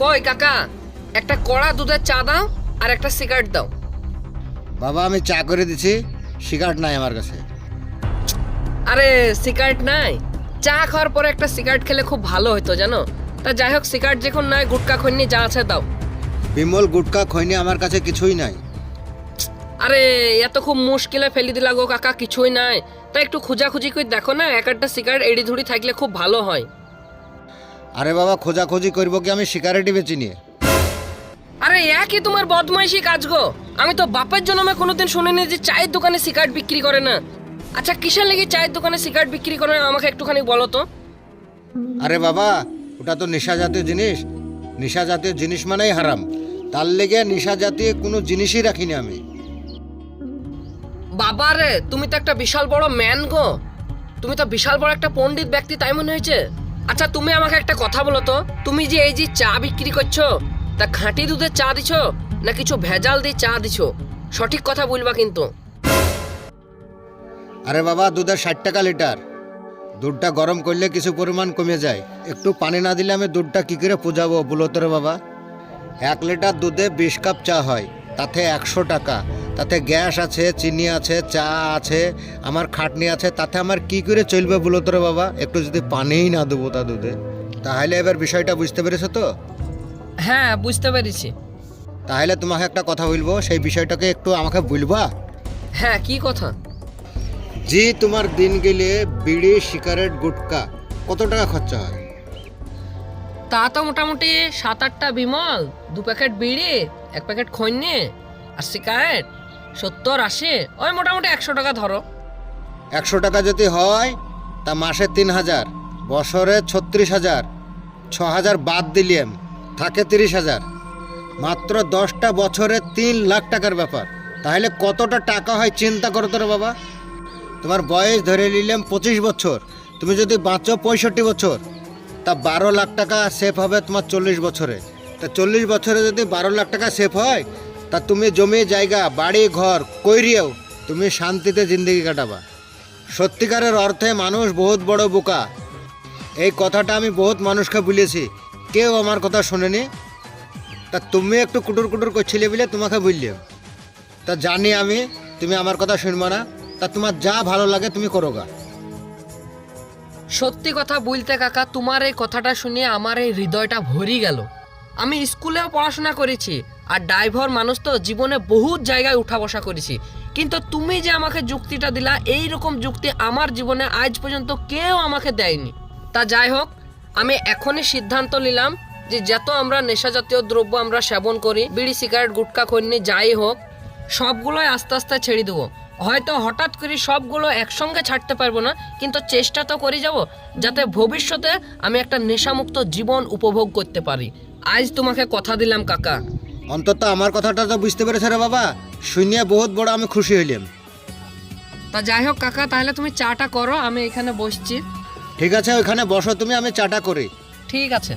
কই কাকা? একটা কড়া দুধের চা দাও আর একটা সিগারেট দাও। বাবা আমি চা করে দিছি সিগারেট নাই আমার কাছে। আরে সিগারেট নাই? চা খাওয়ার পরে একটা সিগারেট খেলে খুব ভালো হতো জানো? তা যাই হোক সিগারেট যখন নাই গুটকা খন্নি যা আছে দাও। বিমল গুটকা খৈনি আমার কাছে কিছুই নাই। আরে এত খুব মুশকিলে ফেলি দিলা গো কাকা কিছুই নাই। তা একটু খোঁজাখুঁজি করে দেখো না এক একটা সিগারেট এড়ি ধুড়ি থাকলে খুব ভালো হয়। আরে বাবা খোঁজাখুঁজি করব কি আমি সিগারেটই বেচি নিয়ে? আরে একই তোমার বদমাইশি কাজ গো। আমি তো বাপের জন্মে কোনোদিন শুনিনি যে চায়ের দোকানে সিগারেট বিক্রি করে না। আচ্ছা কিসের লেগে চায়ের দোকানে সিগারেট বিক্রি করে না আমাকে একটুখানি বলো তো। আরে বাবা ওটা তো নেশা জাতীয় জিনিস। নেশা জাতীয় জিনিস মানেই হারাম। তার লেগে নেশা জাতীয় কোনো জিনিসই রাখিনি আমি। বাবা রে তুমি তো একটা বিশাল বড় ম্যান গো। তুমি তো বিশাল বড় একটা পণ্ডিত ব্যক্তি তাই মনে হয়েছে? আচ্ছা তুমি আমাকে একটা কথা বলো তো। তুমি যে এই যে চা বিক্রি করছ, তা খাঁটি দুধের চা দিছো, না কিছু ভেজাল দিয়ে চা দিছো? সঠিক কথা বলবা কিন্তু। আরে বাবা দুধের ষাট টাকা লিটার। দুধটা গরম করলে কিছু পরিমাণ কমে যায়। একটু পানি না দিলে আমি দুধটা কী করে পুজাবো বলো তো রে বাবা? এক লিটার দুধে বিশ কাপ চা হয়, তাতে একশো টাকা। তাতে গ্যাস আছে চিনি আছে চা আছে আমার খাটনি আছে তাতে আমার কি করে চলবে বলো তোরে বাবা? একটু যদি পানিই না দেবো তা দুধে। তাহলে এবার বিষয়টা বুঝতে পেরেছ তো? হ্যাঁ বুঝতে পেরেছি। তাহলে তোমাকে একটা কথা বলব সেই বিষয়টাকে একটু আমাকে বলবা? হ্যাঁ কি কথা? জি তোমার দিন গেলে বিড়ি সিগারেট গুটকা কত টাকা খরচা হয়? তা তো মোটামুটি সাত আটটা বিমল দু প্যাকেট বিড়ি এক প্যাকেট খৈন্যে আর সিগারেট। সত্তর, আশি? ওই মোটামুটি একশো টাকা ধরো। একশো টাকা যদি হয়, তা মাসে তিন হাজার, বছরে ছত্রিশ হাজার, ছ হাজার বাদ দিলিয়াম, থাকে তিরিশ হাজার। মাত্র দশটা বছরে তিন লাখ টাকার ব্যাপার। তাহলে কতটা টাকা হয় চিন্তা করো তো রে বাবা। তোমার বয়স ধরে নিলাম পঁচিশ বছর, তুমি যদি বাঁচো পঁয়ষট্টি বছর, তা বারো লাখ টাকা সেফ হবে তোমার চল্লিশ বছরে। তা চল্লিশ বছরে যদি বারো লাখ টাকা সেফ হয় তা তুমি জমি, জায়গা, বাড়ি, ঘর কইরিয়েও তুমি শান্তিতে জিন্দগি কাটাবা। সত্যিকারের অর্থে মানুষ বহুত বড় বোকা। এই কথাটা আমি বহুত মানুষকে বলেছি। কেউ আমার কথা শোনেনি। তা তুমি একটু কুটুর কুটুর করছিলে বলে তোমাকে বললাম। তা জানি আমি, তুমি আমার কথা শুনব না। তা তোমার যা ভালো লাগে তুমি করো গা সত্যি কথা বলতে কাকা, তোমার এই কথাটা শুনে আমার এই হৃদয়টা ভরি গেল। আমি স্কুলেও পড়াশোনা করেছি। আর ড্রাইভার মানুষ তো জীবনে বহুত জায়গায় উঠা বসা করেছি। কিন্তু তুমি যে আমাকে যুক্তিটা দিলা, এই রকম যুক্তি আমার জীবনে আজ পর্যন্ত কেউ আমাকে দেয়নি। তা যাই হোক, আমি এখনই সিদ্ধান্ত নিলাম যে যত আমরা নেশা জাতীয় দ্রব্য আমরা সেবন করি, বিড়ি, সিগারেট গুটখা খন্নি যাই হোক, সবগুলোই আস্তে আস্তে ছেড়ে দেবো। হয়তো হঠাৎ করে সবগুলো একসঙ্গে ছাড়তে পারব না, কিন্তু চেষ্টা তো করে যাব, যাতে ভবিষ্যতে আমি একটা নেশামুক্ত জীবন উপভোগ করতে পারি। আজ তোমাকে কথা দিলাম, কাকা। অন্তত আমার কথাটা তো বুঝতে পেরেছে রে বাবা। শুনিয়ে বহুত বড় আমি খুশি হইলাম। তা যাই হোক কাকা তাহলে তুমি চাটা করো আমি এখানে বসছি। ঠিক আছে ওইখানে বসো তুমি আমি চাটা করি। ঠিক আছে।